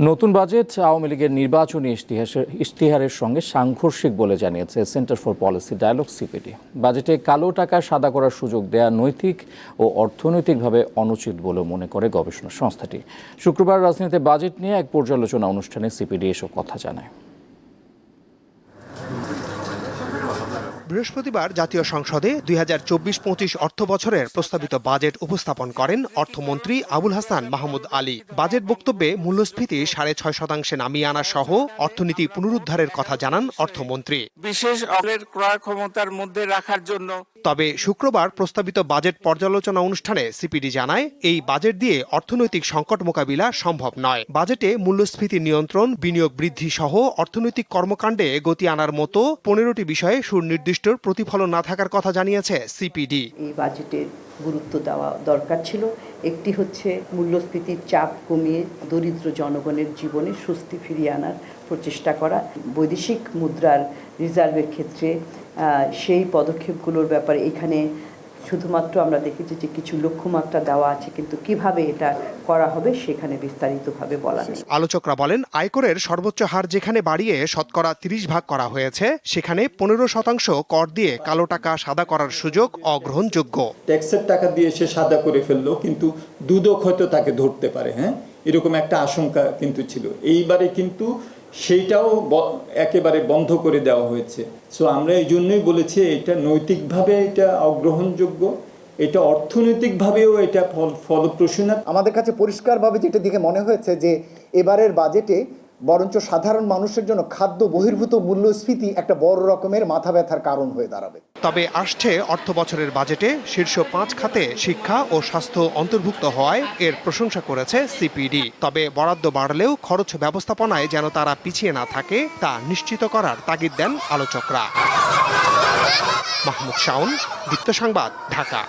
নতুন বাজেট আওয়ামী লীগের নির্বাচনী ইশতিহাসের- ইশতেহারের সঙ্গে সাংঘর্ষিক বলে জানিয়েছে centre for policy dialogue CPD. বাজেটে কালো টাকা সাদা করার সুযোগ দেয়া নৈতিক ও অর্থনৈতিকভাবে অনুচিত বলে মনে করে গবেষণা সংস্থাটি। শুক্রবার রাজনীতিতে বাজেট নিয়ে এক পর্যালোচনা অনুষ্ঠানে সিপিডি এসব কথা জানায়। বৃহস্পতিবার জাতীয় সংসদে দুই হাজার চব্বিশ পঁচিশ অর্থ বছরের প্রস্তাবিত বাজেট উপস্থাপন করেন অর্থমন্ত্রী আবুল হাসান মাহমুদ আলী। বাজেট বক্তব্যে মূল্যস্ফীতি সাড়ে ছয় শতাংশে নামিয়ে আনা সহ অর্থনীতি পুনরুদ্ধারের কথা জানান অর্থমন্ত্রী। বিশেষ ক্রয় ক্ষমতার মধ্যে রাখার জন্য তবে শুক্রবার প্রস্তাবিত বাজেট পর্যালোচনা অনুষ্ঠানে সিপিডি জানায়, এই বাজেট দিয়ে অর্থনৈতিক সংকট মোকাবিলা সম্ভব নয়। বাজেটে মূল্যস্ফীতি নিয়ন্ত্রণ, বিনিয়োগ বৃদ্ধি সহ অর্থনৈতিক কর্মকাণ্ডে গতি আনার মতো পনেরোটি বিষয়ে সুনির্দিষ্ট প্রতিফলন না থাকার কথা জানিয়েছে সিপিডি। এই বাজেটের গুরুত্ব দেওয়া দরকার ছিল। একটি হচ্ছে মূল্যস্ফীতির চাপ কমিয়ে দরিদ্র জনগণের জীবনে স্বস্তি ফিরিয়ে আনার প্রচেষ্টা করা। বৈদেশিক মুদ্রার রিজার্ভের ক্ষেত্রে সেই পদক্ষেপগুলোর ব্যাপারে এখানে শুধুমাত্র আমরা দেখেছি যে কিছু লক্ষ্যমাত্রা দেওয়া আছে কিন্তু কীভাবে এটা করা হবে সেখানে বিস্তারিতভাবে বলা নেই। আলোচকরা বলেন আয়করের সর্বোচ্চ হার যেখানে বাড়িয়ে শতকরা তিরিশ ভাগ করা হয়েছে সেখানে পনেরো শতাংশ কর দিয়ে কালো টাকা সাদা করার সুযোগ অগ্রহণযোগ্য। ট্যাক্সের টাকা দিয়ে সে সাদা করে ফেলল কিন্তু দুদক হয়তো তাকে ধরতে পারে হ্যাঁ? এরকম একটা আশঙ্কা কিন্তু ছিল। এইবারে কিন্তু সেইটাও একেবারে বন্ধ করে দেওয়া হয়েছে। সো আমরা এই জন্যই বলেছি, এটা নৈতিকভাবে এটা অগ্রহণযোগ্য, এটা অর্থনৈতিকভাবেও এটা ফল, ফলপ্রসূ না। আমাদের কাছে পরিষ্কারভাবে যেটা দিকে মনে হয়েছে যে, এবারের বাজেটে বরঞ্চ সাধারণ মানুষের জন্য খাদ্য বহির্ভূত মূল্যস্ফীতি একটা বড় রকমের মাথা ব্যথার কারণ হয়ে দাঁড়াবে। তবে আসছে অর্থ বছরের বাজেটে শীর্ষ পাঁচ খাতে শিক্ষা ও স্বাস্থ্য অন্তর্ভুক্ত হওয়ায় এর প্রশংসা করেছে সিপিডি। তবে বরাদ্দ বাড়লেও খরচ ব্যবস্থাপনায় যেন তারা পিছিয়ে না থাকে, তা নিশ্চিত করার তাগিদ দেন আলোচকরা। মাহমুদ শাওন, দীপ্ত সংবাদ, ঢাকা।